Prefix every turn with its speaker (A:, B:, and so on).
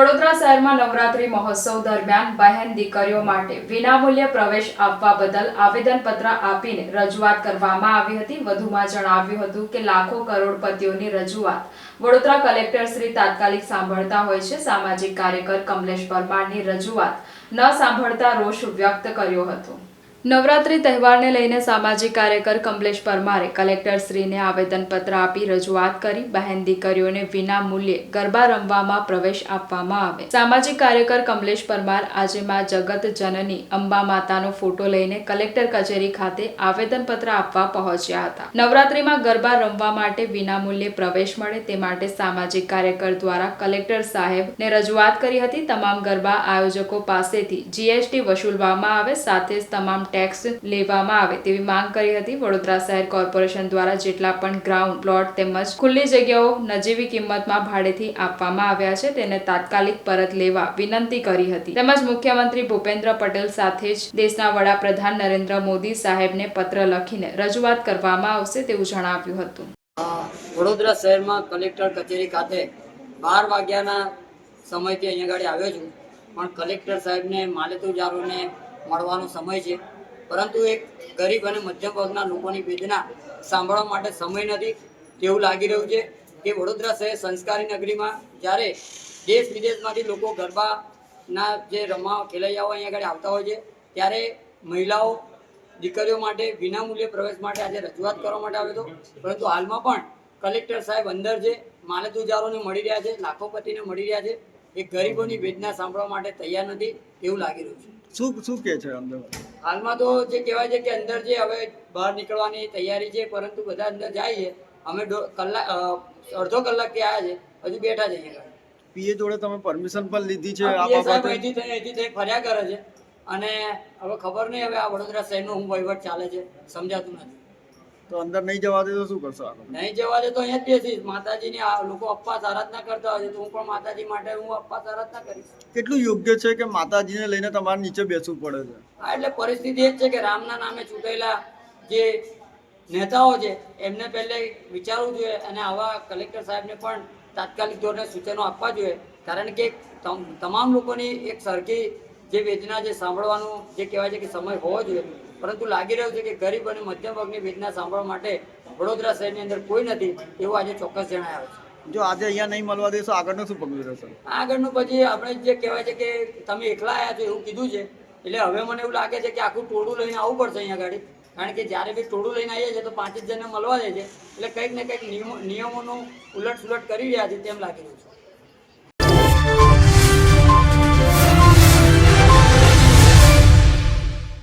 A: વડોદરા શહેરમાં નવરાત્રી મહોત્સવ દરમિયાન બહેન દીકરીઓ માટે વિનામૂલ્ય પ્રવેશ આપવા બદલ આવેદનપત્ર આપીને રજૂઆત કરવામાં આવી હતી. વધુમાં જણાવ્યું હતું કે લાખો કરોડપતિઓની રજૂઆત વડોદરા કલેક્ટર શ્રી તાત્કાલિક સાંભળતા હોય છે. સામાજિક કાર્યકર કમલેશ પરમારની રજૂઆત ન સાંભળતા રોષ વ્યક્ત કર્યો હતો. નવરાત્રી તહેવારને લઈને સામાજિક કાર્યકર કમલેશ પરમારે કલેક્ટર શ્રીને આવેદનપત્ર આપી રજૂઆત કરી. બહેન દીકરીઓને વિના મૂલ્યે ગરબા રમવામાં પ્રવેશ આપવામાં આવે. સામાજિક કાર્યકર કમલેશ પરમાર આજે માં જગત જનની અંબા માતાનો ફોટો લઈને કલેક્ટર કચેરી ખાતે આવેદનપત્ર આપવા પહોંચ્યા હતા. નવરાત્રીમાં ગરબા રમવા માટે વિના મૂલ્યે પ્રવેશ મળે તે માટે સામાજિક કાર્યકર દ્વારા કલેક્ટર સાહેબને રજૂઆત કરી હતી. તમામ ગરબા આયોજકો પાસેથી જીએસટી વસૂલવામાં આવે. સાથે જ તમામ ટેક્સ લેવામાં આવે તેવી માંગ કરી હતી. વડોદરા શહેર કોર્પોરેશન દ્વારા જેટલા પણ ગ્રાઉન્ડ પ્લોટ તેમજ ખુલ્લી જગ્યાઓ નજીવી કિંમતમાં ભાડેથી આપવામાં આવ્યા છે, તેને તાત્કાલિક પરત લેવા વિનંતી કરી હતી. તેમજ મુખ્યમંત્રી ભૂપેન્દ્ર પટેલ સાથે જ દેશના વડાપ્રધાન નરેન્દ્ર મોદી સાહેબને પત્ર લખીને રજૂઆત કરવામાં આવશે તેવું જણાવ્યું હતું.
B: વડોદરા શહેરમાં કલેક્ટર કચેરી ખાતે બાર વાગ્યાના સમયથી અહીંયા ગાડી આવ્યો છું. પણ કલેક્ટર સાહેબને માલેતુજારોને મળવાનો સમય છે. પરંતુ એક ગરીબ અને મધ્યમ વર્ગના લોકોની વેદના સાંભળવા માટે સમય નથી તેવું લાગી રહ્યું છે કે વડોદરા શહેર સંસ્કારી નગરીમાં જ્યારે દેશ વિદેશમાંથી લોકો ગરબાના જે રમવા, ખેલૈયાઓ અહીંયા આગળ આવતા હોય છે, ત્યારે મહિલાઓ દીકરીઓ માટે વિનામૂલ્યે પ્રવેશ માટે આજે રજૂઆત કરવા માટે આવ્યો હતો પરંતુ હાલમાં પણ કલેક્ટર સાહેબ અંદર છે માલતુજારોને મળી રહ્યા છે, લાખોપતિને મળી રહ્યા છે એ ગરીબોની વેદના સાંભળવા માટે તૈયાર નથી એવું લાગી રહ્યું છે.
C: શું શું કે છે અંદર
B: હાલમાં તો જે કહેવાય છે કે અંદર જે હવે બહાર નીકળવાની તૈયારી છે પરંતુ બધા અંદર જાય છે. અમે કલાક અડધો કલાક કે આવ્યા છે હજુ બેઠા છે.
C: પીએ જોડે તમે પરમિશન પણ લીધી છે
B: આ
C: આ
B: PA સાહેબ
C: બાબતે?
B: અહીંથી થઈ અહીંથી થઈ ફર્યા કરે છે. અને હવે ખબર નહીં હવે આ વડોદરા શહેરનો હું વહીવટ ચાલે છે સમજાતું નથી.
C: તો અંદર નહીં જવા દે તો શું કરશો
B: નહીં જવા દે તો અહીંયા જ બેસીશ. માતાજીની આ લોકો અપવાસ આરાધના કરતા હોય છે તો હું પણ માતાજી માટે હું અપવાસ આરાધના કરીશ.
C: કેટલું યોગ્ય છે કે માતાજીને લઈને તમારે નીચે બેસવું પડે છે?
B: હા એટલે પરિસ્થિતિ એ જ છે કે રામના નામે ચૂંટાયેલા જે નેતાઓ છે એમને પહેલે વિચારવું જોઈએ અને આવા કલેક્ટર સાહેબને પણ તાત્કાલિક ધોરણે સૂચનો આપવા જોઈએ. કારણ કે તમ- તમામ લોકોની એક સરખી જે વેદના જે સાંભળવાનું જે કહેવાય છે કે સમય હોવો જોઈએ પરંતુ લાગી રહ્યું છે કે ગરીબ અને મધ્યમ વર્ગની વેદના સાંભળવા માટે વડોદરા શહેરની અંદર કોઈ નથી એવું આજે ચોક્કસ જણાય છે.
C: જો આજે અહીંયા નહીં મળવા દેશો આગળનું શું પગલું રહેશે?
B: આગળનું પછી આપણે જે કહેવાય છે કે તમે એકલા આવ્યા છો એવું કીધું છે એટલે હવે મને એવું લાગે છે કે આખું ટોળું લઈને આવવું પડશે અહીંયા ગાડી કારણ કે જ્યારે બી ટોળું લઈને આવીએ છીએ તો પાંચ જ જણને મળવા દે છે એટલે કંઈક ને કંઈક નિયમો નિયમોનું ઉલટ સુલટ કરી રહ્યા છે તેમ લાગી રહ્યું છે.